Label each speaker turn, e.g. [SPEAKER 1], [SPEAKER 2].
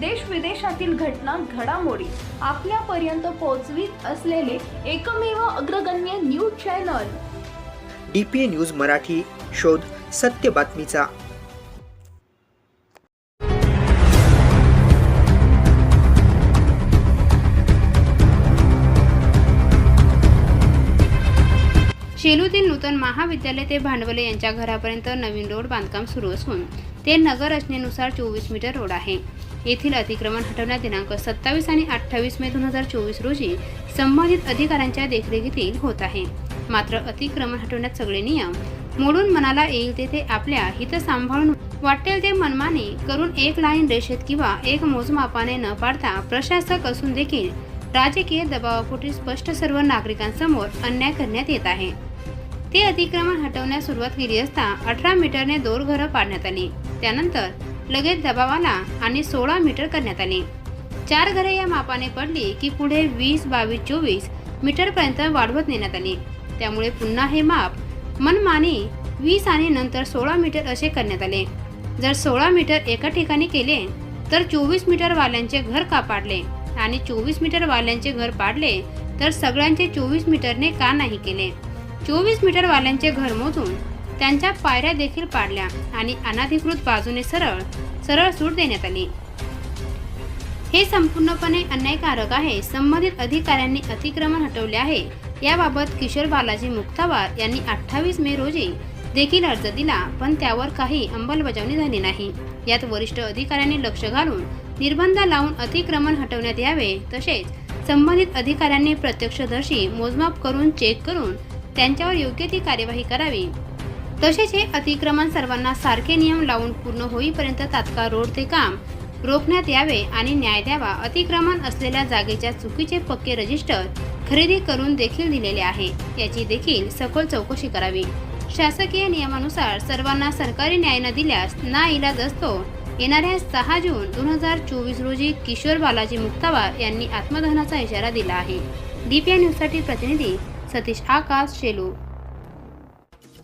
[SPEAKER 1] देश विदेशातील घटना घडामोडी आपल्यापर्यंत पोहोचवीत असलेले एकमेव अग्रगण्य news channel.
[SPEAKER 2] D P A news Marathi शोध सत्य बातमीचा.
[SPEAKER 3] शेलूतील नूतन महाविद्यालय ते भांडवले यांच्या घरापर्यंत नवीन रोड बांधकाम सुरू असून ते नगर रचनेनुसार चोवीस मीटर रोड आहे. येथील अतिक्रमण हटवण्यात दिनांक सत्तावीस आणि अठ्ठावीस मे दोन हजार चोवीस रोजी संबंधित अधिकाऱ्यांच्या देखरेखीतील होत आहे. मात्र अतिक्रमण हटवण्यात सगळे नियम मोडून मनाला येईल तेथे आपल्या हित सांभाळून वाटेल ते मनमानी करून एक लाईन रेषेत किंवा एक मोजमापाने न पाडता प्रशासक असून देखील राजकीय दबावापोटी स्पष्ट सर्व नागरिकांसमोर अन्याय करण्यात येत आहे. ते अतिक्रमण हटवण्यास सुरुवात केली असता अठरा मीटरने दोर घरं पाडण्यात आली. त्यानंतर लगेच दबावाला आणि सोळा मीटर करण्यात आले. चार घरे या मापाने पडली की पुढे वीस बावीस चोवीस मीटरपर्यंत वाढवत नेण्यात आली. त्यामुळे पुन्हा हे माप मनमानी वीस आणि नंतर सोळा मीटर असे करण्यात आले. जर सोळा मीटर एका ठिकाणी केले तर चोवीस मीटरवाल्यांचे घर का पाडले आणि चोवीस मीटरवाल्यांचे घर पाडले तर सगळ्यांचे चोवीस मीटरने का नाही केले? चोवीस मीटरवाल्यांचे घर मोजून त्यांच्या पायऱ्या देखील पाडल्या आणि अनाधिकृत बाजूने सरळ सरळ सूट देण्यात आली. हे संपूर्णपणे अन्यायकारक आहे संबंधित अधिकाऱ्यांनी अतिक्रमण हटवले आहे. याबाबत किशोर बालाजी मुक्तावार यांनी अठ्ठावीस मे रोजी देखील अर्ज दिला पण त्यावर काही अंमलबजावणी झाली नाही. यात वरिष्ठ अधिकाऱ्यांनी लक्ष घालून निर्बंध लावून अतिक्रमण हटवण्यात यावे तसेच संबंधित अधिकाऱ्यांनी प्रत्यक्षदर्शी मोजमाप करून चेक करून त्यांच्यावर योग्य ती कार्यवाही करावी. तसेच हे अतिक्रमण सर्वांना सारखे नियम लावून पूर्ण होईपर्यंत तात्काळ रोड ते काम. रोखण्यात यावे आणि न्याय द्यावा अतिक्रमण असलेल्या जागेच्या चुकीचे पक्के रजिस्टर खरेदी करून देखील दिलेले आहे. याची देखील सखोल चौकशी करावी. शासकीय नियमानुसार सर्वांना सरकारी न्याय न दिल्यास ना इलाज असतो. येणाऱ्या सहा जून दोन हजार चोवीस रोजी किशोर बालाजी मुक्तावार यांनी आत्मदहनाचा इशारा दिला आहे. डीपीआय न्यूजसाठी प्रतिनिधी सतीश आकाश शेलू.